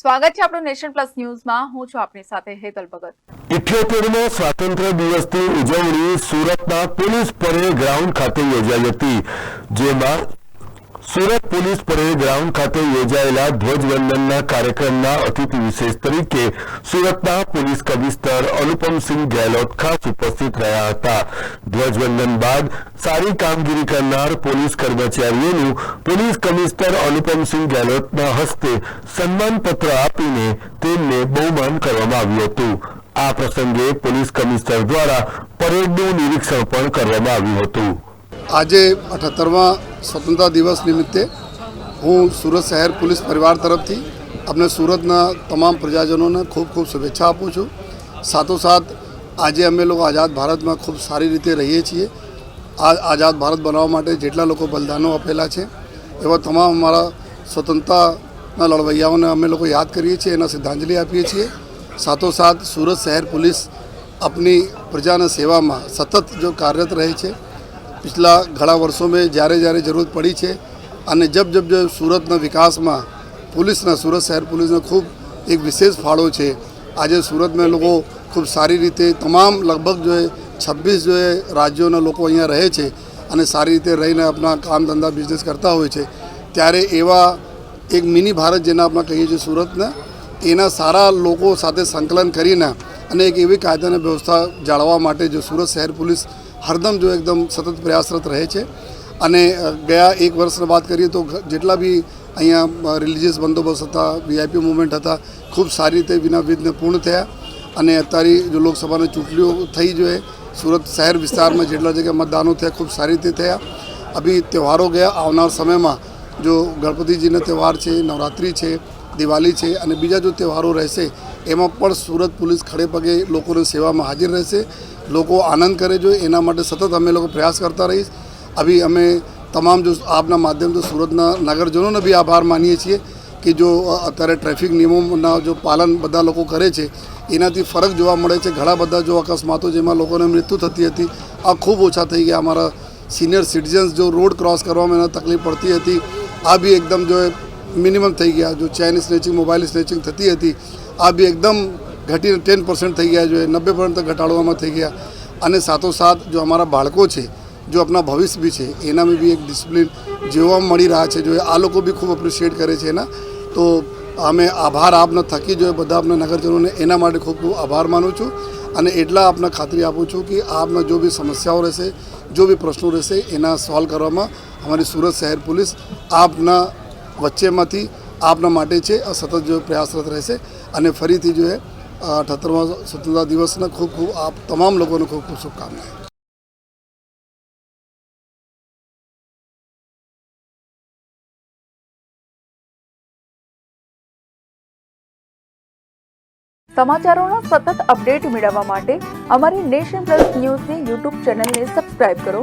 સ્વાગત છે આપણું નેશન પ્લસ ન્યૂઝમાં. હું છું આપની સાથે હેતલ ભગત. ઇઠ્યોતેરમો સ્વાતંત્ર્ય દિવસની ઉજવણી સુરતના પોલીસ પરેડ ગ્રાઉન્ડ ખાતે યોજાઈ હતી, જેમાં સુરત પોલીસ પરેડ ગ્રાઉન્ડ ખાતે યોજાયેલા ધ્વજવંદનના કાર્યક્રમના અતિથિ વિશેષ તરીકે સુરતના પોલીસ કમિશનર અનુપમસિંહ ગેહલોત ખાસ ઉપસ્થિત રહ્યા હતા. ધ્વજવંદન બાદ સારી કામગીરી કરનાર પોલીસ કર્મચારીઓનું પોલીસ કમિશનર અનુપમસિંહ ગેહલોતના હસ્તે સન્માનપત્ર આપીને તેમને બહુમાન કરવામાં આવ્યું હતું. આ પ્રસંગે પોલીસ કમિશનર દ્વારા પરેડનું નિરીક્ષણ પણ કરવામાં આવ્યું હતું. આજે અઠ્ઠાત્તરમા સ્વતંત્રતા દિવસ નિમિત્તે હું સુરત શહેર પોલીસ પરિવાર તરફથી આપને સુરતના તમામ પ્રજાજનોને ખૂબ ખૂબ શુભેચ્છા આપું છું. સાથોસાથ, આજે અમે લોકો આઝાદ ભારતમાં ખૂબ સારી રીતે રહીએ છીએ. આ આઝાદ ભારત બનાવવા માટે જેટલા લોકો બલિદાનો આપેલા છે, એવા તમામ અમારા સ્વતંત્રતાના લડવૈયાઓને અમે લોકો યાદ કરીએ છીએ, એના શ્રદ્ધાંજલિ આપીએ છીએ. સાથોસાથ, સુરત શહેર પોલીસ આપની પ્રજાના સેવામાં સતત જો કાર્યરત રહે છે પિછલા ઘણા वर्षों में જ્યારે જ્યારે જરૂરત પડી છે અને જબ જબ જબ સુરતના વિકાસમાં પોલીસના, સુરત શહેર પોલીસનો ખૂબ એક વિશેષ ફાળો છે. આજે સુરતમાં લોકો ખૂબ સારી રીતે તમામ લગભગ જોએ છવ્વીસ જો રાજ્યોના લોકો અહીંયા રહે છે અને સારી રીતે રહીને આપણા કામ ધંધા બિઝનેસ કરતા હોય છે. ત્યારે એવા એક મિની ભારત જેના આપણે કહીએ છીએ સુરતના, એના સારા લોકો સાથે સંકલન કરીને અને એક એવી કાયદાની વ્યવસ્થા જાળવવા માટે જો સુરત શહેર પોલીસ હરદમ જો એકદમ સતત પ્રયાસરત રહે છે. અને ગયા એક વર્ષની વાત કરીએ તો જેટલા બી અહીંયા રિલિજિયસ બંદોબસ્ત હતા વીઆઈપી મુવમેન્ટ હતા, ખૂબ સારી રીતે વિના વિઘ્ન પૂર્ણ થયા. અને અત્યારે જો લોકસભાની ચૂંટણીઓ થઈ જોઈએ, સુરત શહેર વિસ્તારમાં જેટલા જગ્યાએ મતદાનો થયા, ખૂબ સારી રીતે થયા. અભી તહેવારો ગયા, આવનાર સમયમાં જો ગણપતિજીનો તહેવાર છે, નવરાત્રિ છે, દિવાળી છે અને બીજા જો તહેવારો રહેશે એમાં પણ સુરત પોલીસ ખડે પગે લોકોની સેવામાં હાજર રહેશે. લોકો આનંદ કરે જો એના માટે સતત અમે લોકો પ્રયાસ કરતા રહીશ. અભી અમે તમામ જો આપના માધ્યમથી સુરતના નગરજનોને બી આભાર માનીએ છીએ કે જો અત્યારે ટ્રાફિક નિયમોના જો પાલન બધા લોકો કરે છે, એનાથી ફરક જોવા મળે છે. ઘણા બધા જો અકસ્માતો જેમાં લોકોને મૃત્યુ થતી હતી, આ ખૂબ ઓછા થઈ ગયા. અમારા સિનિયર સિટીઝન્સ જો રોડ ક્રોસ કરવામાં એને તકલીફ પડતી હતી, આ બી એકદમ જો મિનિમમ થઈ ગયા. જો ચેન સ્નેચિંગ મોબાઈલ સ્નેચિંગ થતી હતી, આ બી એકદમ ઘટીને ટેન પર્સન્ટ થઈ ગયા જોઈએ નબ્બે પર્સન્ટ ઘટાડવામાં થઈ ગયા. અને સાથોસાથ જો અમારા બાળકો છે, જો આપણા ભવિષ્ય બી છે એનામાં બી એક ડિસિપ્લિન જોવા મળી રહ્યા છે. જો આ લોકો બી ખૂબ એપ્રિશિએટ કરે છે એના. તો અમે આભાર આપના થકી જોઈએ બધા આપના નગરજનોને એના માટે ખૂબ ખૂબ આભાર માનું છું. અને એટલા આપને ખાતરી આપું છું કે આપના જો બી સમસ્યાઓ રહેશે, જો બી પ્રશ્નો રહેશે, એના સોલ્વ કરવામાં અમારી સુરત શહેર પોલીસ આપના વચ્ચેમાંથી આપના માટે છે, આ સતત જો પ્રયાસરત રહેશે અને ફરીથી જો એ અઠત્તરમા સ્વતંત્રતા દિવસના ખૂબ ખૂબ આપ તમામ લોકોને ખૂબ ખૂબ શુભકામનાઓ. સમાચારોના સતત અપડેટ મેળવવા માટે અમારી નેશન પ્લસ ન્યૂઝની યુટ્યુબ ચેનલને સબસ્ક્રાઇબ કરો.